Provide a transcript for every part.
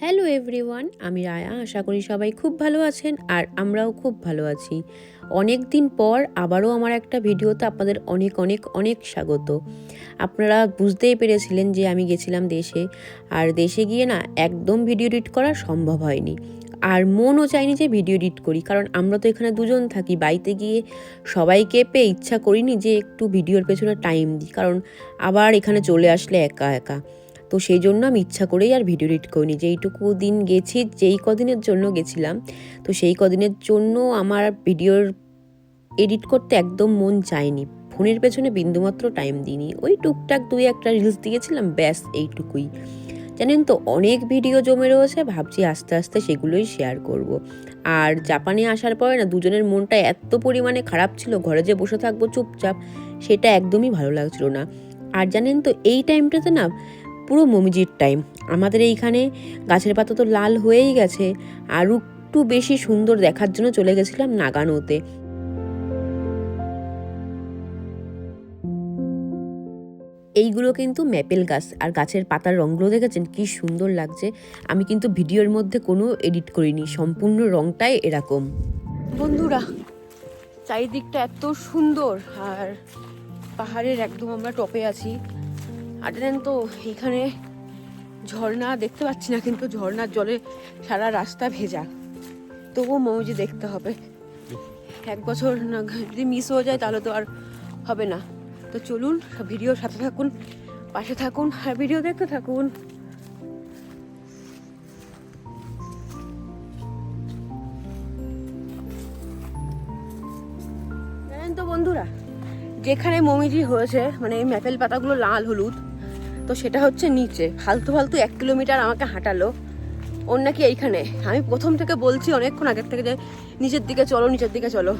Hello everyone, আমি রায়া। আশা করি সবাই খুব ভালো আছেন আর আমরাও খুব ভালো আছি। অনেক দিন পর আবারও আমার একটা ভিডিওতে আপনাদের অনেক অনেক অনেক স্বাগত। আপনারা বুঝতেই পেরেছিলেন যে আমি গেছিলাম দেশে। আর দেশে গিয়ে না একদম ভিডিও এডিট করা সম্ভব হয়নি। আর মনও চাইনি যে ভিডিও এডিট করি, কারণ আমরা তো এখানে দুজন থাকি। বাড়িতে গিয়ে সবাইকে পেয়ে ইচ্ছা করিনি যে একটু ভিডিওর পেছনে টাইম দিই, কারণ আবার এখানে চলে আসলে একা একা। তো সেই জন্য আমি ইচ্ছা করেই আর ভিডিও এডিট করিনি। যেইটুকু দিন গেছি, যেই কদিনের জন্য গেছিলাম, তো সেই কদিনের জন্য আমার ভিডিওর এডিট করতে একদম মন চায়নি। ফোনের পেছনে বিন্দুমাত্র টাইম দিইনি। ওই টুকটাক দুই একটা রিলস দিয়েছিলাম, ব্যাস এইটুকুই। জানেন তো, অনেক ভিডিও জমে রয়েছে, ভাবছি আস্তে আস্তে সেগুলোই শেয়ার করব। আর জাপানে আসার পরে না, দুজনের মনটা এত পরিমাণে খারাপ ছিল, ঘরে যে বসে থাকব চুপচাপ, সেটা একদমই ভালো লাগছিল না। আর জানেন তো, এই টাইমটাতে না পুরো মমিজির টাইম আমাদের এইখানে গাছের পাতা তো লাল হয়েই গেছে, আর একটু বেশি সুন্দর দেখার জন্য চলে গেছিলাম নাগানোতে। এইগুলো কিন্তু ম্যাপেল গাছ, আর গাছের পাতার রঙগুলো দেখেছেন? কি সুন্দর লাগছে। আমি কিন্তু ভিডিওর মধ্যে কোনো এডিট করিনি, সম্পূর্ণ রংটাই এরকম। বন্ধুরা, চারিদিকটা এত সুন্দর, আর পাহাড়ের একদম আমরা টপে আছি। জানেন তো এখানে ঝর্ণা দেখতে পাচ্ছি না, কিন্তু ঝর্ণার জলে সারা রাস্তা ভেজা। তবুও মৌজি দেখতে হবে। এক বছর যদি মিস হয়ে যায়, তাহলে তো আর হবে না। তো চলুন ভিডিওর সাথে থাকুন, পাশে থাকুন, আর ভিডিও দেখতে থাকুন। জানেন তো বন্ধুরা যেখানে মমিজি হয়েছে মানে ম্যাপেল পাতাগুলো লাল, হলুদ, তো সেটা হচ্ছে নিচে। ফালতু ফালতু এক কিলোমিটার আমাকে হাঁটালো। ওর নাকি এইখানে। আমি প্রথম থেকে বলছি অনেকক্ষণ আগের থেকে যে, নিচের দিকে চলো, নিচের দিকে চলো।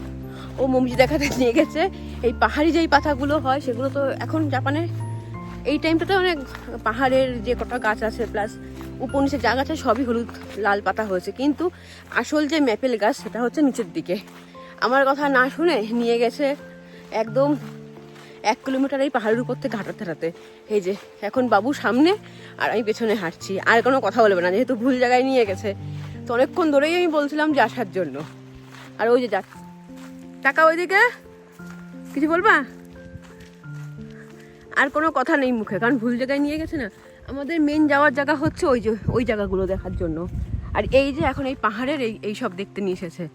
ও মমিজি দেখাতে নিয়ে গেছে। এই পাহাড়ি যেই পাতাগুলো হয়, সেগুলো তো এখন জাপানে এই টাইমটাতে অনেক পাহাড়ের যে কটা গাছ আছে প্লাস উপর নিচে যা গাছ আছে, সবই হলুদ, লাল পাতা হয়েছে। কিন্তু আসল যে ম্যাপেল গাছ, সেটা হচ্ছে নিচের দিকে। আমার কথা না শুনে নিয়ে গেছে একদম এক কিলোমিটার এই পাহাড়ের উপর থেকে হাঁটাতে হাঁটাতে। এই যে, এখন বাবু সামনে, আর আমি পেছনে হাঁটছি। আর কোনো কথা বলবে না, যেহেতু ভুল জায়গায় নিয়ে গেছে। তো অনেকক্ষণ ধরেই আমি বলছিলাম যে আসার জন্য। আর ওই যে যাক টাকা ওইদিকে? কিছু বলবা? আর কোনো কথা নেই মুখে, কারণ ভুল জায়গায় নিয়ে গেছে না। আমাদের মেন যাওয়ার জায়গা হচ্ছে ওই যে, ওই জায়গাগুলো দেখার জন্য। আর এই যে এখন এই পাহাড়ের এই এই সব দেখতে নিয়ে এসেছে।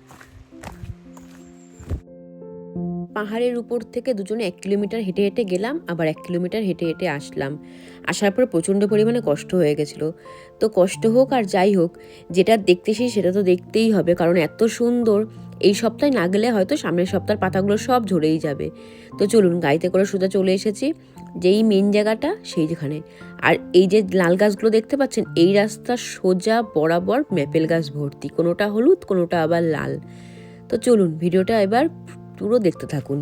পাহাড়ের উপর থেকে দুজনে এক কিলোমিটার হেঁটে হেঁটে গেলাম, আবার এক কিলোমিটার হেঁটে হেঁটে আসলাম। আসার পর প্রচণ্ড পরিমাণে কষ্ট হয়ে গেছিল। তো কষ্ট হোক আর যাই হোক, যেটা দেখতেছি সেটা তো দেখতেই হবে, কারণ এত সুন্দর এই সপ্তাহে না গেলে হয়তো সামনের সপ্তাহের পাতাগুলো সব ঝরেই যাবে। তো চলুন গাড়িতে করে সোজা চলে এসেছি, যেই মেন জায়গাটা সেই যেখানে আর এই যে লাল গাছগুলো দেখতে পাচ্ছেন, এই রাস্তা সোজা বরাবর ম্যাপেল গাছ ভর্তি, কোনোটা হলুদ, কোনোটা আবার লাল। তো চলুন, ভিডিওটা এবার পুরো দেখতে থাকুন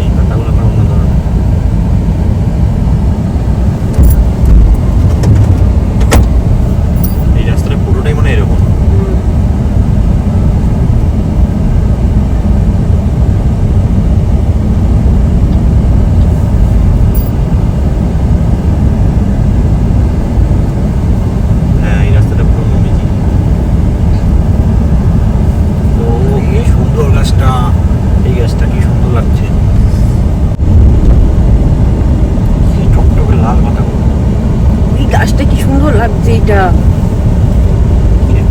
এই পাতাগুলো আবার অন্য ধরনের এই রাস্তাটা পুরোটাই মানে এরকম হ্যাঁ এই রাস্তাটা পুরো মমিজি ও কি সুন্দর গাছটা এই গাছটা কি সুন্দর লাগছে কি টকটকে লাল পাতাগুলো এই গাছটা কি সুন্দর লাগছে এটা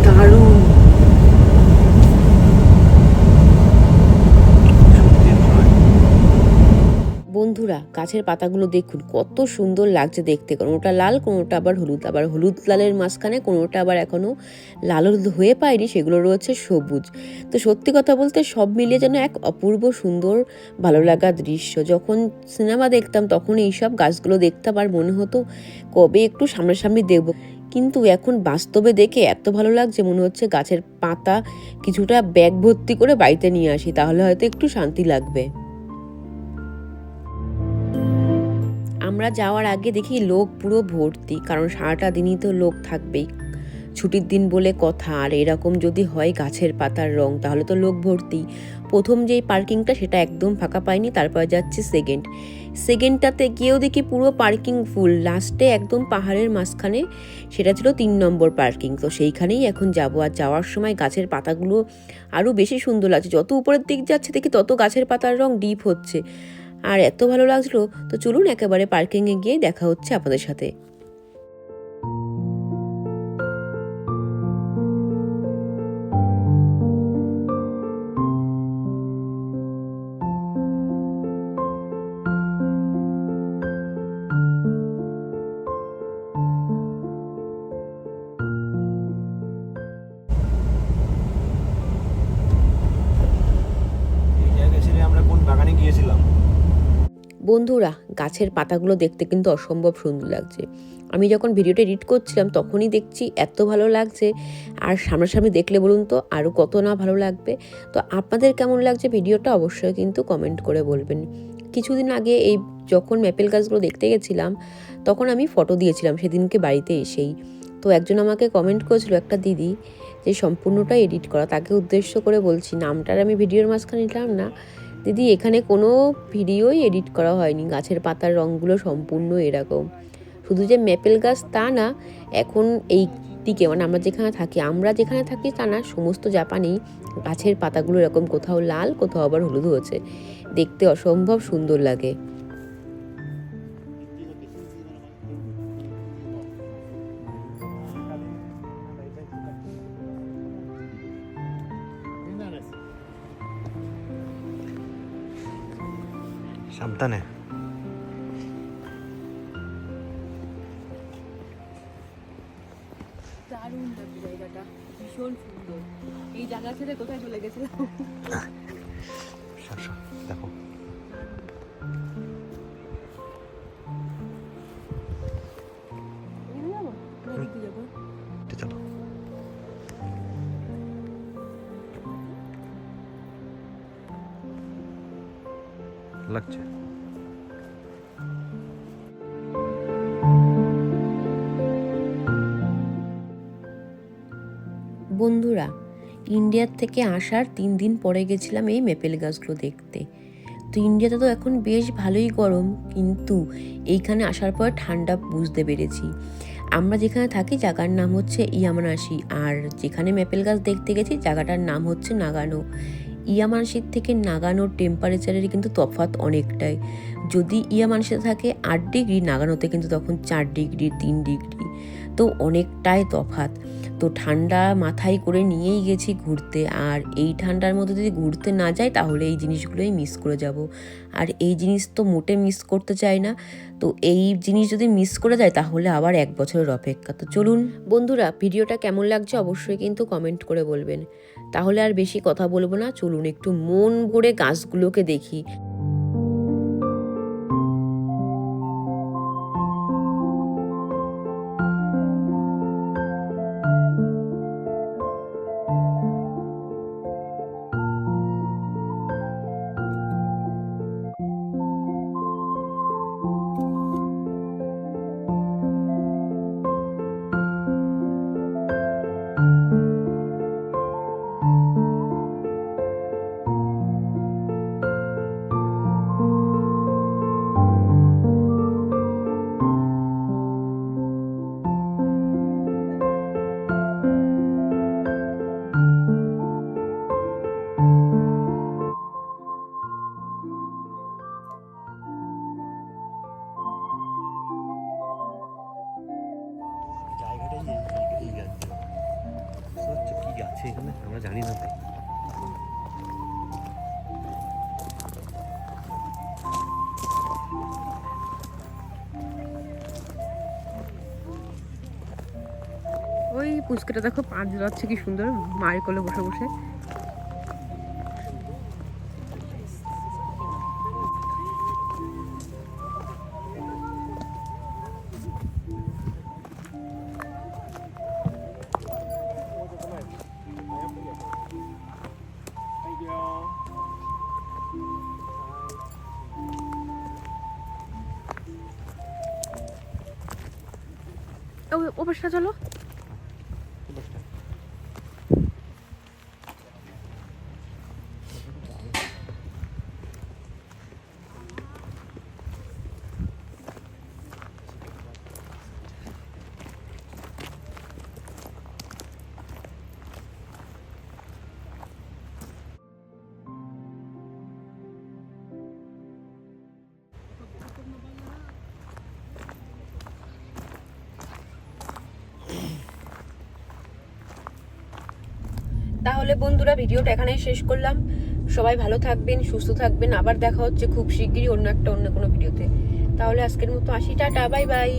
দারুণ। বন্ধুরা, গাছের পাতাগুলো দেখুন, কত সুন্দর লাগছে দেখতে। কোনোটা লাল, কোনোটা আবার হলুদ। আবার হলুদ লালের মাঝখানে কোনোটা আবার এখনও লাল হলুদ হয়ে পায়নি, সেগুলো রয়েছে সবুজ। তো সত্যি কথা বলতে সব মিলিয়ে যেন এক অপূর্ব সুন্দর ভালো লাগা দৃশ্য। যখন সিনেমা দেখতাম, তখন এইসব গাছগুলো দেখতাম আর মনে হতো কবে একটু সামনাসামনি দেখব। কিন্তু এখন বাস্তবে দেখে এত ভালো লাগছে, মনে হচ্ছে গাছের পাতা কিছুটা ব্যাগ ভর্তি করে বাড়িতে নিয়ে আসি, তাহলে হয়তো একটু শান্তি লাগবে। আমরা যাওয়ার আগে দেখি লোক পুরো ভর্তি, কারণ সারাটা দিনই তো লোক থাকবেই। ছুটির দিন বলে কথা, আর এরকম যদি হয় গাছের পাতার রং, তাহলে তো লোক ভর্তি। প্রথম যেই পার্কিংটা সেটা একদম ফাঁকা পাইনি, তারপর যাচ্ছে সেকেন্ড সেকেন্ডটাতে গিয়েও দেখি পুরো পার্কিং ফুল লাস্টে একদম পাহাড়ের মাঝখানে সেটা ছিল তিন নম্বর পার্কিং। তো সেইখানেই এখন যাব। আর যাওয়ার সময় গাছের পাতাগুলো আরও বেশি সুন্দর লাগছে। যত উপরের দিক যাচ্ছে দেখি তত গাছের পাতার রং ডিপ হচ্ছে। আর এত ভালো লাগছিল। তো চলুন একেবারে পার্কিংয়ে গিয়ে দেখা হচ্ছে আপনাদের সাথে। বন্ধুরা, গাছের পাতাগুলো দেখতে কিন্তু অসম্ভব সুন্দর লাগছে। আমি যখন ভিডিওটা এডিট করছিলাম, তখনই দেখছি এত ভালো লাগছে। আর সামনাসামনি দেখলে বলুন তো আরও কত না ভালো লাগবে। তো আপনাদের কেমন লাগছে ভিডিওটা অবশ্যই কিন্তু কমেন্ট করে বলবেন। কিছুদিন আগে এই যখন ম্যাপেল গাছগুলো দেখতে গেছিলাম, তখন আমি ফটো দিয়েছিলাম সেদিনকে বাড়িতে এসেই। তো একজন আমাকে কমেন্ট করেছিল, একটা দিদি, যে সম্পূর্ণটা এডিট করা, তাকে উদ্দেশ্য করে বলছি, নামটার আমি ভিডিওর মাঝখানে নিলাম না। দিদি, এখানে কোনো ভিডিওই এডিট করা হয়নি। গাছের পাতার রঙগুলো সম্পূর্ণ এরকম। শুধু যে ম্যাপেল গাছ তা না, এখন এই দিকে মানে আমরা যেখানে থাকি, আমরা যেখানে থাকি তা না, সমস্ত জাপানি গাছের পাতাগুলো এরকম কোথাও লাল, কোথাও আবার হলুদ হয়েছে। দেখতে অসম্ভব সুন্দর লাগে। সাবধানে। দারুণ জায়গাটা। ভীষণ সুন্দর। এই জায়গা ছেড়ে কোথায় চলে গেছিলাম? লাগছে। বন্ধুরা, ইন্ডিয়ার থেকে আসার তিন দিন পরে গেছিলাম এই মেপেল গাছগুলো দেখতে। তো ইন্ডিয়াতে তো এখন বেশ ভালোই গরম, কিন্তু এইখানে আসার পর ঠান্ডা বুঝতে পেরেছি। আমরা যেখানে থাকি, জায়গার নাম হচ্ছে ইয়ামানাশি, আর যেখানে মেপেল গাছ দেখতে গেছি, জায়গাটার নাম হচ্ছে নাগানো। ইয়ামানসির থেকে নাগানোর টেম্পারেচারের কিন্তু তফাত অনেকটাই। যদি ইয়া ইয়ামানসিতে থাকে আট ডিগ্রি, নাগানোতে কিন্তু তখন চার ডিগ্রি, তিন ডিগ্রি। তো অনেকটাই তফাৎ। তো ঠান্ডা মাথায় করে নিয়েই গেছি ঘুরতে। আর এই ঠান্ডার মধ্যে যদি ঘুরতে না যাই, তাহলে এই জিনিসগুলোই মিস করে যাব। আর এই জিনিস তো মোটে মিস করতে চাই না। তো এই জিনিস যদি মিস করে যায়, তাহলে আবার এক বছরের অপেক্ষা। তো চলুন। বন্ধুরা, ভিডিওটা কেমন লাগছে অবশ্যই কিন্তু কমেন্ট করে বলবেন। তাহলে আর বেশি কথা বলব না। চলুন একটু মন ভরে গাছগুলোকে দেখি। আমরা জানি না ভাই। ওই পুচকেটা দেখো পাঁচ যাচ্ছে কি সুন্দর, মায়ের কোলে বসে বসে। ও- ও চলো তাহলে বন্ধুরা ভিডিওটা এখানেই শেষ করলাম। সবাই ভালো থাকবেন, সুস্থ থাকবেন। আবার দেখা হচ্ছে খুব শিগগিরই অন্য একটা, অন্য কোনো ভিডিওতে। তাহলে আজকের মতো আসি। Tata, bye bye.